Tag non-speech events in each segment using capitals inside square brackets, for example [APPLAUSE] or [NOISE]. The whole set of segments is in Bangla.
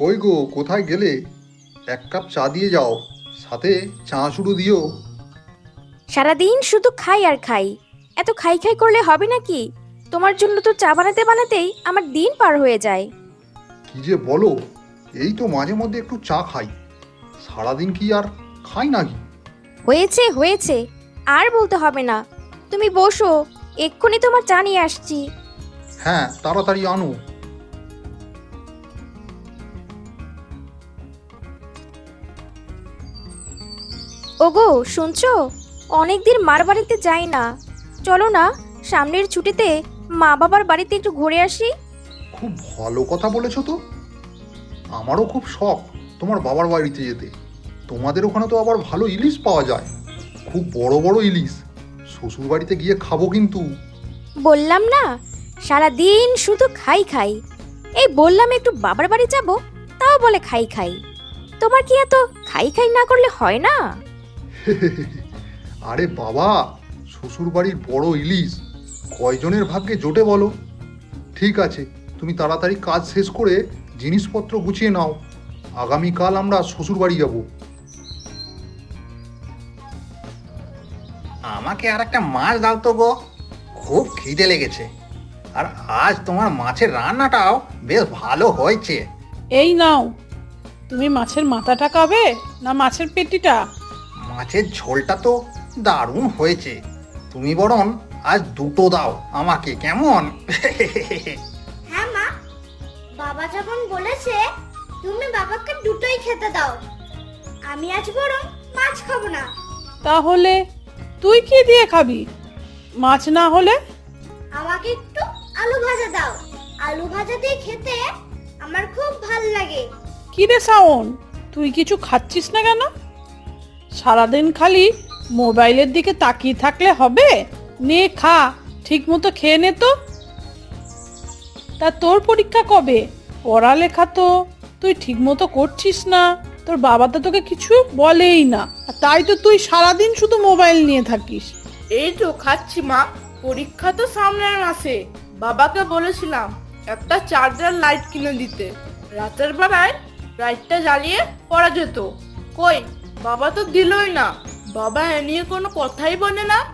কই গো কোথায় গেলে? এক কাপ চা দিয়ে যাও সাথে চা শুরু দিও। সারাদিন শুধু খাই আর খাই। এত খাই খাই করলে হবে নাকি? তোমার জন্য তো চা বানাতে বানাতেই আমার দিন পার হয়ে যায়। কি যে বলো এই তো মাঝে মধ্যে একটু চা খাই। সারাদিন কি আর খাই নাকি? হয়েছে হয়েছে আর বলতে হবে না। তুমি বসো এক্ষুনি তোমার চা নিয়ে আসছি। হ্যাঁ তাড়াতাড়ি আনো। ওগো শুনছো? অনেকদিন মার বাড়িতে যাই না। চলো না সামনের ছুটিতে মা বাবার বাড়িতে একটু ঘুরে আসি। খুব ভালো কথা বলেছ তো। আমারও খুব শখ তোমার বাবার বাড়িতে যেতে। তোমাদের ওখানে তো আবার ভালো ইলিশ পাওয়া যায়। খুব বড় বড় ইলিশ। শ্বশুর বাড়িতে গিয়ে খাব কিন্তু। বললাম না সারা দিন শুধু খাই খাই। এই বললাম একটু বাবার বাড়ি যাব তাও বলে খাই খাই। তোমার কি এত খাই খাই না করলে হয় না? [LAUGHS] আরে বাবা শ্বশুর বাড়ির বড় ইলিশ। কয়জনের ভাগ্যে জোটে বলো? ঠিক আছে তুমি তাড়াতাড়ি কাজ শেষ করে জিনিসপত্র গুছিয়ে নাও। আগামীকাল আমরা শ্বশুর বাড়ি যাব। আমাকে আর একটা মাছ দাও তো গো। খুব খিদে লেগেছে। আর আজ তোমার মাছের রান্নাটাও বেশ ভালো হয়েছে। এই নাও। তুমি মাছের মাথাটা খাবে না মাছের পেটিটা? মাছের ঝোলটা তো দারুণ হয়েছে। তুমি বরং আজ দুটো দাও আমাকে কেমন? হ্যাঁ মা বাবা যখন বলেছে তুমি বাবাকে দুটোই খেতে দাও। আমি আজ বরং মাছ খাব না। তাহলে তুই কি দিয়ে খাবি? মাছ না হলে? আমাকে একটু আলু ভাজা দাও। আলু ভাজা দিয়ে খেতে আমার খুব ভালো লাগে। কি রে শাওন তুই কিছু খাচ্ছিস না কেন? সারাদিন খালি মোবাইলের দিকে তাকিয়ে থাকলে হবে? নে, খা ঠিক মতো খেয়ে নে তো। তা তোর পরীক্ষা কবে? পড়ালেখা তো তুই ঠিক মতো করছিস না। তোর বাবা তো তোকে কিছু বলেই না। তাই তো তুই সারাদিন শুধু মোবাইল নিয়ে থাকিস। এই তো খাচ্ছি, মা। পরীক্ষা তো সামনের মাসে বাবাকে বলেছিলাম একটা চার্জার লাইট কিনে দিতে। রাতের বেলায় লাইটটা জ্বালিয়ে পড়া যেত। কই? বাবা তো দিলই না। বাবা এ নিয়ে কোনো কথাই বলে না।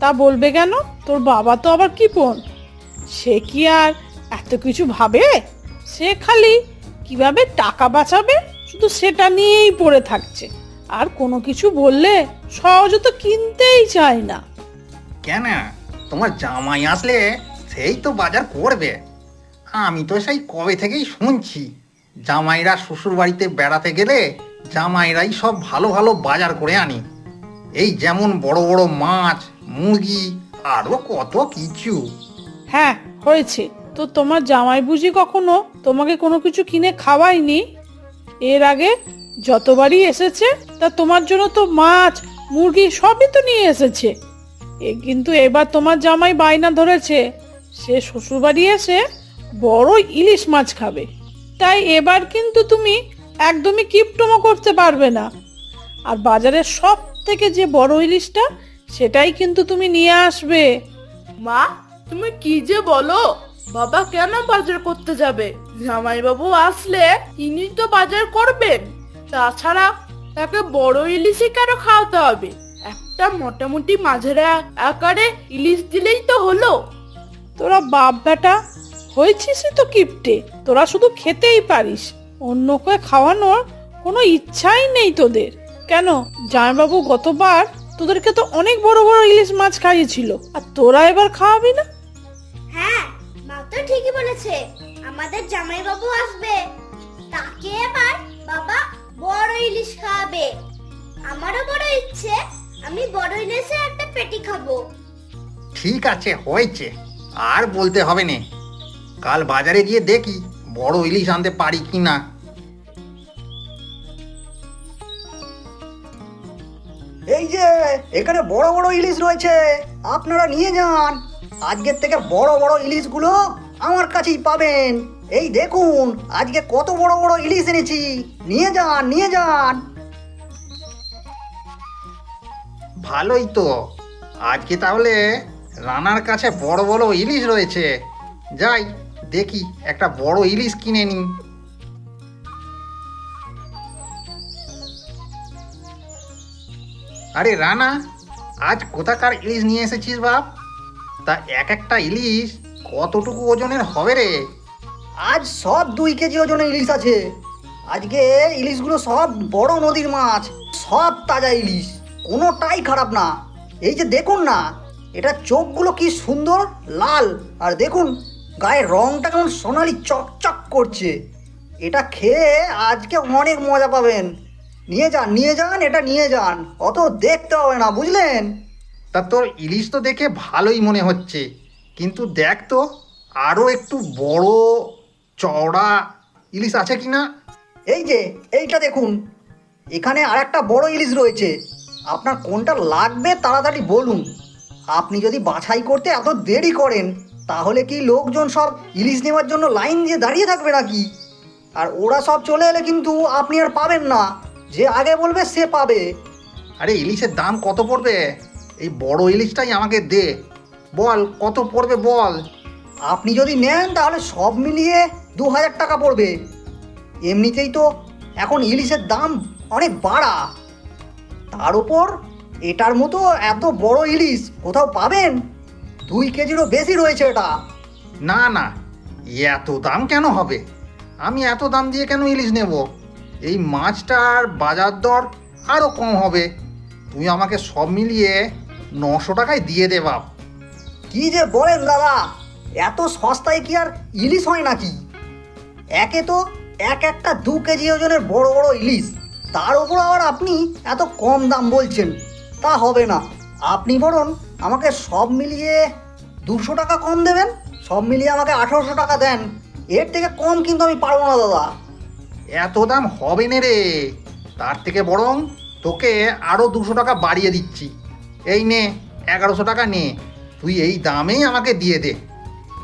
তা বলবে কেন? তোর বাবা তো আবার কি বোন? সে কি আর এত কিছু ভাবে? সে খালি কীভাবে টাকা বাঁচাবে? শুধু সেটা নিয়েই পড়ে থাকছে। আর কোনো কিছু বললে সহজে তো কিনতেই চায় না। কেন? তোমার জামাই আসলে সেই তো বাজার করবে। আমি তো সেই কবে থেকেই শুনছি জামাইরা শ্বশুর বাড়িতে বেড়াতে গেলে জামাইরাই সব ভালো ভালো বাজার করে আনি। এই যেমন বড় বড় মাছ, মুরগি আরও কত কিছু। হ্যাঁ হয়েছে। তো তোমার জামাই বুঝি কখনো তোমাকে কোনো কিছু কিনে খাওয়ায়নি? এর আগে যতবারই এসেছে, তা তোমার জন্য তো মাছ, মুরগি সবই তো নিয়ে এসেছে। এ কিন্তু এবার তোমার জামাই বায়না ধরেছে। সে শ্বশুরবাড়ি এসে বড় ইলিশ মাছ খাবে। তাই এবার কিন্তু তুমি একদমই কিপটমো করতে পারবে না। আর বাজারের সব থেকে যে বড় ইলিশটা সেটাই কিন্তু তুমি নিয়ে আসবে। মা তুমি কি যে বলো? বাবা কেন বাজার করতে যাবে? জামাইবাবু আসলে তিনি তো বাজার করবেন। তাছাড়া তাকে বড় ইলিশই কেন খাওয়াতে হবে? একটা মোটামুটি মাঝের আকারে ইলিশ দিলেই তো হলো। তোরা বাপ বেটা হয়েছিসই তো কিপটে। তোরা শুধু খেতেই পারিস। অন্যকে খাওয়ানোর কোনো ইচ্ছাই নেই তোদের। কেন? জামাইবাবু গতবার তোদেরকে তো অনেক বড় বড় ইলিশ মাছ খাইয়েছিল। আর তোরা এবার খাওয়াবি না? হ্যাঁ মা তো ঠিকই বলেছে। আমাদের জামাইবাবু আসবে। তাকে এবার বাবা বড় ইলিশ খাওয়াবে। আমারও বড় ইচ্ছে আমি বড় ইলিশে একটা পেটি খাব। ঠিক আছে হয়েছে। আর বলতে হবে না। কাল বাজারে গিয়ে দেখি। বড় ইলিশ আনতে পারি কি না? এই যে এখানে বড় বড় ইলিশ রয়েছে। আপনারা নিয়ে যান। আজকের থেকে বড় বড় ইলিশগুলো আমার কাছেই পাবেন। এই দেখুন আজকে কত বড় বড় ইলিশ এনেছি। নিয়ে যান নিয়ে যান। ভালোই তো। আজকে তাহলে রানার কাছে বড় বড় ইলিশ রয়েছে। যাই। দেখি, একটা বড় ইলিশ কিনে নিই। আরে রানা, আজ কোথাকার ইলিশ নিয়ে এসেছিস বাপ? তা এক একটা ইলিশ কতটুকু ওজনের হবে রে? আজ সব দুই কেজি ওজনের ইলিশ আছে। আজকে ইলিশগুলো সব বড় নদীর মাছ, সব তাজা ইলিশ, কোনোটাই খারাপ না। এই যে দেখুন না, এটা চোখগুলো কি সুন্দর, লাল, আর দেখুন গায়ের রংটা কেমন সোনালি চকচক করছে। এটা খেয়ে আজকে অনেক মজা পাবেন। নিয়ে যান নিয়ে যান এটা নিয়ে যান। অত দেখতে হবে না বুঝলেন? তা তোর ইলিশ তো দেখে ভালোই মনে হচ্ছে। কিন্তু দেখ তো আরও একটু বড় চওড়া ইলিশ আছে কি না এই যে এইটা দেখুন। এখানে আর একটা বড় ইলিশ রয়েছে। আপনার কোনটা লাগবে তাড়াতাড়ি বলুন। আপনি যদি বাছাই করতে এত দেরি করেন তাহলে কি লোকজন সব ইলিশ নেওয়ার জন্য লাইন দিয়ে দাঁড়িয়ে থাকবে নাকি? আর ওরা সব চলে এলে কিন্তু আপনি আর পাবেন না। যে আগে বলবে সে পাবে। আরে ইলিশের দাম কত পড়বে? এই বড় ইলিশটাই আমাকে দে। বল কত পড়বে বল? আপনি যদি নেন তাহলে সব মিলিয়ে দু হাজার টাকা পড়বে। এমনিতেই তো এখন ইলিশের দাম অনেক বাড়া। তার উপর এটার মতো এত বড় ইলিশ কোথাও পাবেন? দুই কেজিরও বেশি রয়েছে এটা। না না এত দাম কেন হবে? আমি এত দাম দিয়ে কেন ইলিশ নেব? এই মাছটার বাজার দর আরও কম হবে। তুই আমাকে সব মিলিয়ে নশো টাকায় দিয়ে দে বাপ। কি যে বলেন দাদা? এত সস্তায় কি আর ইলিশ হয় নাকি? একে তো এক একটা দু কেজি ওজনের বড় বড় ইলিশ। তার উপর আবার আপনি এত কম দাম বলছেন। তা হবে না। আপনি বরং আমাকে সব মিলিয়ে দুশো টাকা কম দেবেন? সব মিলিয়ে আমাকে আঠারোশো টাকা দেন। এর থেকে কম কিন্তু আমি পারব না দাদা। এত দাম হবে না রে। তার থেকে বরং তোকে আরও দুশো টাকা বাড়িয়ে দিচ্ছি। এই নে এগারোশো টাকা নে। তুই এই দামেই আমাকে দিয়ে দে।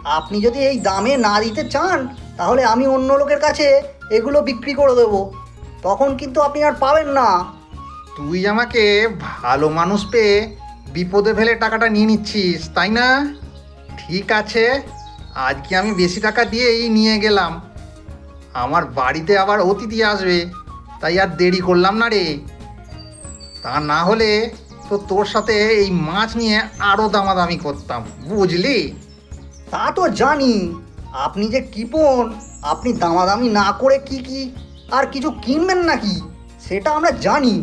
আপনি যদি এই দামে না দিতে চান তাহলে আমি অন্য লোকের কাছে এগুলো বিক্রি করে দেবো। তখন কিন্তু আপনি আর পাবেন না। তুই আমাকে ভালো মানুষ পেয়ে বিপদে ফেলে টাকাটা নিয়ে নিচ্ছিস, তাই না? ঠিক আছে আজকে আমি বেশি টাকা দিয়েই নিয়ে গেলাম। আমার বাড়িতে আবার অতিথি আসবে, তাই আর দেরি করলাম না রে। তা না হলে তো তোর সাথে এই মাছ নিয়ে আরও দামাদামি করতাম, বুঝলি? তা তো জানি, আপনি যে কিপন আপনি দামাদামি না করে কি কি আর কিছু কিনবেন নাকি, সেটা আমরা জানি।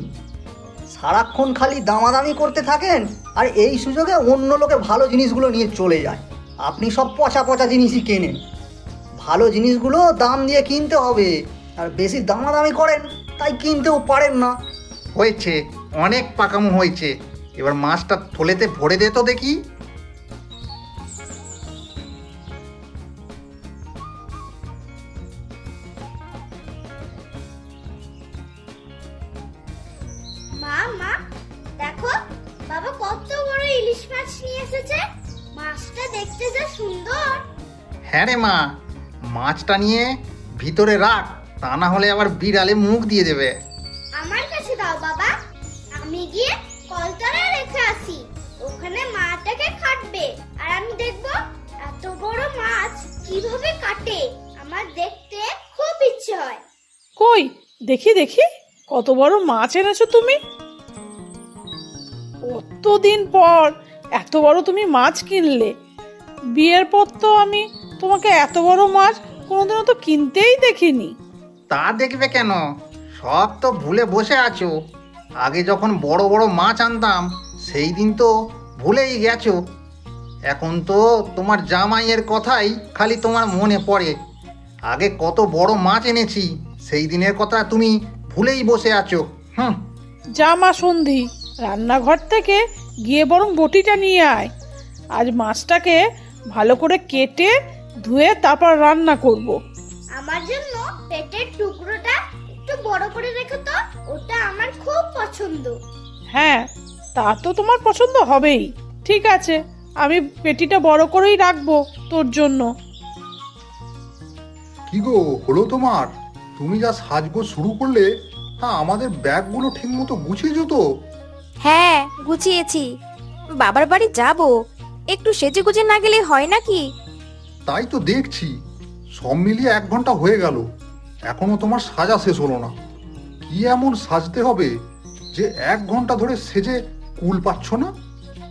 সারাক্ষণ খালি দামাদামি করতে থাকেন আর এই সুযোগে অন্য লোকে ভালো জিনিসগুলো নিয়ে চলে যায়। আপনি সব পচা পচা জিনিসই কেনেন। ভালো জিনিসগুলো দাম দিয়ে কিনতে হবে। আর বেশি দামাদামি করেন, তাই কিনতেও পারেন না। হয়েছে, অনেক পাকামো হয়েছে। এবার মাছটা থলেতে ভরে দে তো দেখি। রে মা। মাছটা নিয়ে ভিতরে রাখ তা না হলে আবার বিড়ালে মুখ দিয়ে দেবে। আমার কাছে দাও বাবা। আমি গিয়ে কলতলায় রেখে আসি। ওখানে মাটাকে কাটবে আর আমি দেখব এত বড় মাছ কীভাবে কাটে। আমার দেখতে খুব ইচ্ছে হয়। কই? দেখি দেখি। কত বড় মাছ এনেছো তুমি? কতদিন পর এত বড় তুমি মাছ কিনলে। বিয়ের পর তো আমি তোমাকে এত বড় মাছ কোনোদিনও তো কিনতেই দেখিনি। তা দেখবে কেন? সব তো ভুলে বসে আছো। আগে যখন বড় বড় মাছ আনতাম সেই দিন তো ভুলেই গেছো। এখন তো তোমার জামাইয়ের কথাই খালি তোমার মনে পড়ে। আগে কত বড় মাছ এনেছি সেই দিনের কথা তুমি ভুলেই বসে আছো। হুম। জামা সন্ধি রান্নাঘর থেকে গিয়ে বরং বটিটা নিয়ে আয়। আজ মাছটাকে ভালো করে কেটে ধুয়ে তারপর রান্না করব। আমার জন্য পেটের টুকরোটা একটু বড় করে রেখো তো ওটা আমার খুব পছন্দ। হ্যাঁ তা তো তোমার পছন্দ হবেই। ঠিক আছে আমি পেটিটা বড় করেই রাখব তোর জন্য। কি গো হলো তোমার? তুমি যা সাজগোজ শুরু করলে তা আমাদের ব্যাগগুলো ঠিকমতো গুছিয়েছো তো? হ্যাঁ গুছিয়েছি। বাবার বাড়ি যাব? একটু সেজে গুজে না গেলে হয় নাকি? তাই তো দেখছি। সব মিলিয়ে এক ঘণ্টা হয়ে গেল। এখনও তোমার সাজা শেষ হলো না। কি এমন সাজতে হবে যে এক ঘণ্টা ধরে সেজে কুল পাচ্ছ না?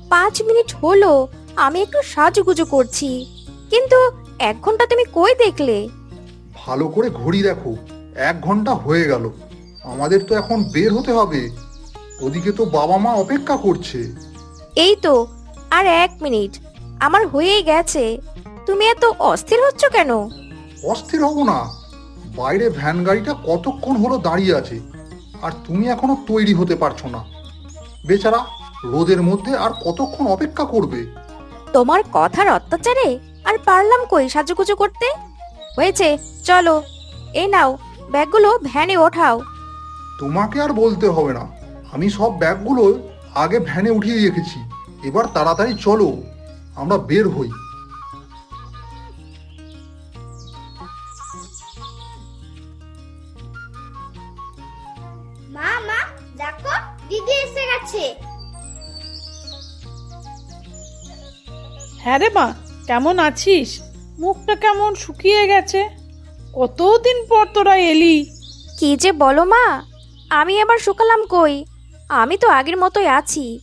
পাঁচ মিনিট হলো আমি একটু সাজুগুজু করছি। কিন্তু এক ঘণ্টা তুমি কই দেখলে? ভালো করে ঘড়ি দেখো এক ঘণ্টা হয়ে গেল। আমাদের তো এখন বের হতে হবে। ওদিকে তো বাবা মা অপেক্ষা করছে। এই তো আর এক মিনিট। আমার হয়েই গেছে। তুমি এত অস্থির হচ্ছ কেন? অস্থির হব না। বাইরে ভ্যান গাড়িটা কতক্ষণ হলো দাঁড়িয়ে আছে আর তুমি এখনও তৈরি হতে পারছ না। বেচারা রোদের মধ্যে আর কতক্ষণ অপেক্ষা করবে? তোমার কথার অত্যাচারে? আর পারলাম কই সাজুগুজু করতে? হয়েছে চলো এই নাও ব্যাগগুলো ভ্যানে ওঠাও। তোমাকে আর বলতে হবে না আমি সব ব্যাগগুলো আগে ভ্যানে উঠিয়ে রেখেছি। এবার তাড়াতাড়ি চলো আমরা বের হই। হ্যাঁ রে মা কেমন আছিস? মুখটা কেমন শুকিয়ে গেছে? কতদিন পর তোরা এলি? কি যে বলো মা আমি এবার শুকালাম কই? আমি তো আগের মতোই আছি।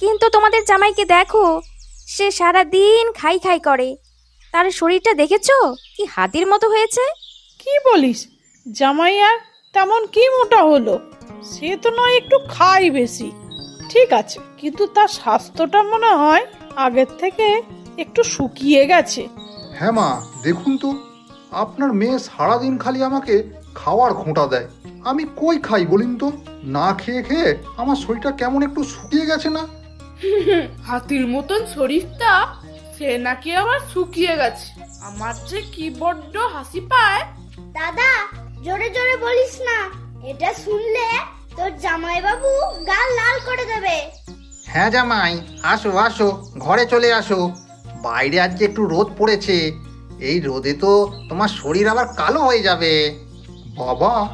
কিন্তু তোমাদের জামাইকে দেখো সে সারা দিন খাই খাই করে। তার শরীরটা দেখেছ? কি হাতির মতো হয়েছে? কি বলিস? জামাই আর তেমন কি মোটা হলো? সে তো নয় একটু খাই বেশি। ঠিক আছে কিন্তু তার স্বাস্থ্যটা মনে হয় আগের থেকে একটু শুকিয়ে গেছে। হ্যাঁ মা দেখুন তো আপনার মেয়ে সারাদিন খালি আমাকে খাওয়ার খোঁটা দেয়। আমি কই খাই বলুন তো? না খেয়ে খেয়ে আমার শরীরটা কেমন একটু শুকিয়ে গেছে না? হাতির মতন শরীরটা সে নাকি আবার শুকিয়ে গেছে। আমার যে কি বড্ড হাসি পায়। দাদা জোরে জোরে বলিস না। এটা শুনলে তোর জামাইবাবু গাল লাল করে দেবে। হ্যাঁ জামাই আসো আসো ঘরে চলে আসো। বাইরে আজকে একটু রোদ পড়েছে। এই রোদে তো তোমার শরীর আবার কালো হয়ে যাবে। বাবা,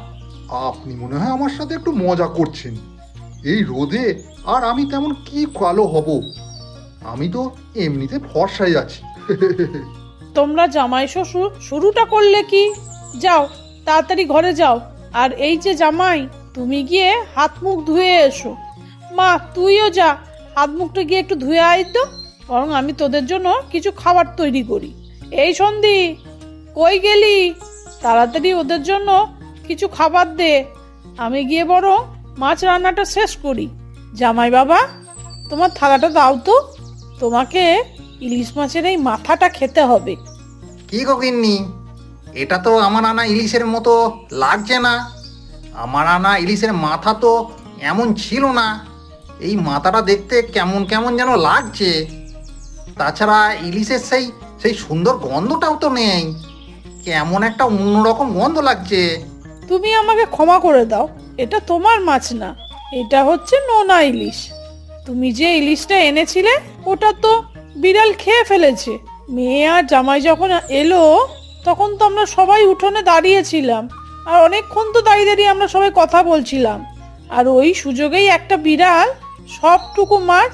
আপনি মনে হয় আমার সাথে একটু মজা করছেন। এই রোদে আর আমি তেমন কি কালো হব? আমি তো এমনিতে ফর্সাই আছি। তোমরা জামাই শ্বশুর, শুরুটা করলে কি? যাও, তাড়াতাড়ি ঘরে যাও। আর এই যে জামাই, তুমি গিয়ে হাত মুখ ধুয়ে এসো। মা, তুইও যা, হাত মুখটা গিয়ে একটু ধুয়ে আয় তো। বরং আমি তোদের জন্য কিছু খাবার তৈরি করি। এই সন্ধি, কই গেলি? তাড়াতাড়ি ওদের জন্য কিছু খাবার দে। আমি গিয়ে বরং মাছ রান্নাটা শেষ করি। জামাই বাবা, তোমার থালাটা দাও তো। তোমাকে ইলিশ মাছের এই মাথাটা খেতে হবে। কি গিন্নি? এটা তো আমার আনা ইলিশের মতো লাগছে না। আমার আনা ইলিশের মাথা তো এমন ছিল না। এই মাথাটা দেখতে কেমন কেমন যেন লাগছে। তাছাড়া ইলিশের সেই সেই সুন্দর গন্ধটাও তো নেই। কেমন একটা অন্যরকম গন্ধ লাগছে। তুমি আমাকে ক্ষমা করে দাও, এটা তোমার মাছ না, এটা হচ্ছে নোনা ইলিশ। তুমি যে ইলিশটা এনেছিলে, ওটা তো বিড়াল খেয়ে ফেলেছে। মেয়ে আর জামাই যখন এলো, তখন তো আমরা সবাই উঠোনে দাঁড়িয়েছিলাম, আর অনেকক্ষণ তো দাঁড়িয়ে দাঁড়িয়ে আমরা সবাই কথা বলছিলাম। আর ওই সুযোগেই একটা বিড়াল সবটুকু মাছ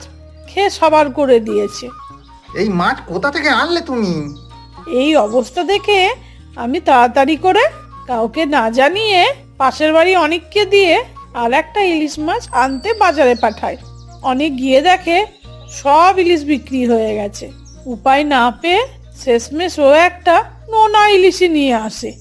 খেয়ে সাবার করে দিয়েছে। এই মাছ কোথা থেকে আনলে তুমি? এই অবস্থা দেখে আমি তাড়াতাড়ি করে কাউকে না জানিয়ে পাশের বাড়ি অনেককে দিয়ে আর একটা ইলিশ মাছ আনতে বাজারে পাঠায় অনেক গিয়ে দেখে সব ইলিশ বিক্রি হয়ে গেছে। উপায় না পেয়ে শেষমেশ ও একটা নোনা ইলিশই নিয়ে আসে।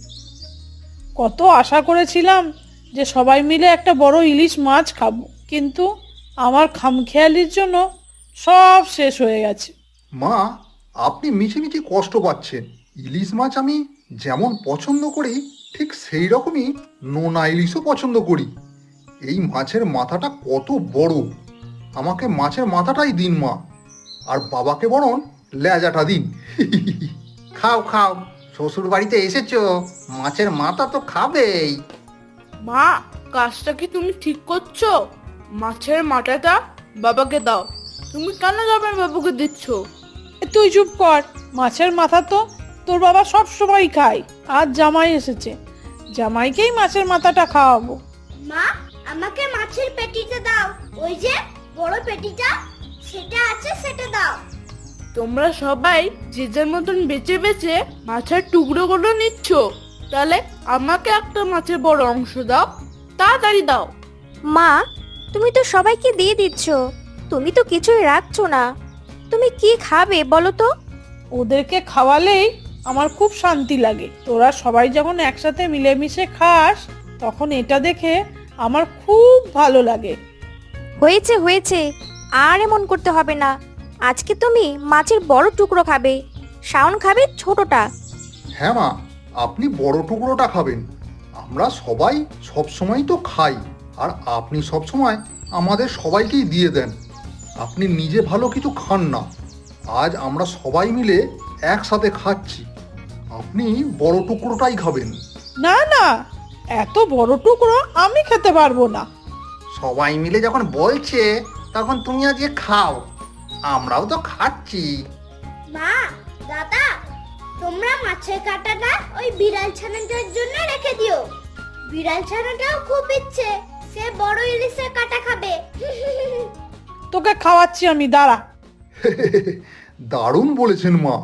কত আশা করেছিলাম যে সবাই মিলে একটা বড় ইলিশ মাছ খাব, কিন্তু আমার খামখেয়ালির জন্য সব শেষ হয়ে গেছে। মা, আপনি মিছে মিছে কষ্ট পাচ্ছেন। ইলিশ মাছ আমি যেমন পছন্দ করি, ঠিক সেই রকমই নোনা ইলিশও পছন্দ করি। এই মাছের মাথাটা কত বড়। আমাকে মাছের মাথাটাই দিন, মা। আর বাবাকে বরং লেজাটা দিন। [LAUGHS] খাও খাও। শ্বশুর বাড়িতে এসেছ। মাছের মাথা তো খাবেই। মা, কাজটা কি তুমি ঠিক করছ? মাছের মাথাটা বাবাকে দাও। তুমি কেন যাবে বাবুকে দিচ্ছ? তুই চুপ কর। মাছের মাথা তো তোর বাবা সব সময় খায়। আজ জামাই এসেছে। জামাইকেই মাছের মাথাটা খাওয়াবো। মা আমাকে মাছের পেটিটা দাও। ওই যে বড় পেটিটা সেটা আছে সেটা দাও। তোমরা সবাই যে যার মতন বেঁচে বেঁচে মাছের টুকরোগুলো নিচ্ছ তাহলে আমাকে একটা মাছের বড় অংশ দাও তাড়াতাড়ি দাও। মা তুমি তো সবাইকে দিয়ে দিচ্ছ। তুমি তো কিছুই রাখছো না। তুমি কি খাবে বলো তো? ওদেরকে খাওয়ালেই আমার খুব শান্তি লাগে। তোরা সবাই যখন একসাথে মিলেমিশে খাস তখন এটা দেখে আমার খুব ভালো লাগে। হয়েছে হয়েছে। আর এমন করতে হবে না। আজকে তুমি মাছের বড় টুকরো খাবে। শাওন খাবে ছোটটা। হ্যাঁ মা আপনি বড় টুকরোটা খাবেন। আমরা সবাই সব সময় তো খাই। আর আপনি সব সময় আমাদের সবাইকেই দিয়ে দেন। আপনি নিজে ভালো কিছু খান না। আজ আমরা সবাই মিলে একসাথে খাচ্ছি। আপনি বড় টুকরোটাই খাবেন। না না এত বড় টুকরো আমি খেতে পারব না। সবাই মিলে যখন বলছে তখন তুমি আজকে খাও। আমরাও তো খাচ্ছি। মা দাদা তোমরা মাছের কাঁটাটা ওই বিড়াল ছানাটার জন্য রেখে দিও। বিড়াল ছানাটাও খুব ইচ্ছে সে বড় ইলিশের কাঁটা খাবে। [LAUGHS] তোকে খাওয়াচ্ছি আমি দাঁড়া। [LAUGHS] দারুণ বলেছেন মা।